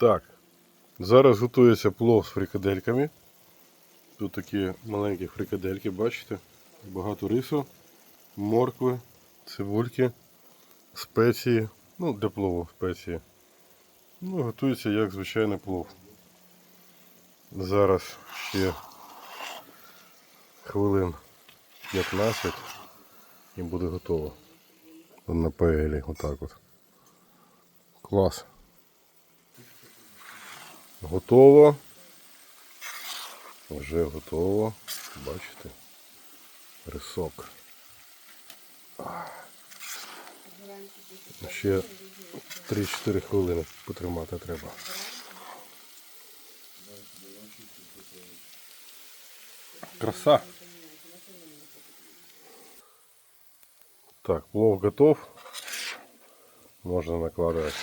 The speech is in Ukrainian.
Так, зараз готується плов з фрикадельками. Тут такі маленькі фрикадельки, бачите? Багато рису, моркви, цибульки, спеції. Ну, для плову спеції. Ну, готується як звичайний плов. Зараз ще хвилин 15 і буде готово. На паелі, отак от. Клас. Готово. Вже готово. Бачите? Рисок. Ще 3-4 хвилини потримати треба. Краса. Так, плов готов. Можно накладывать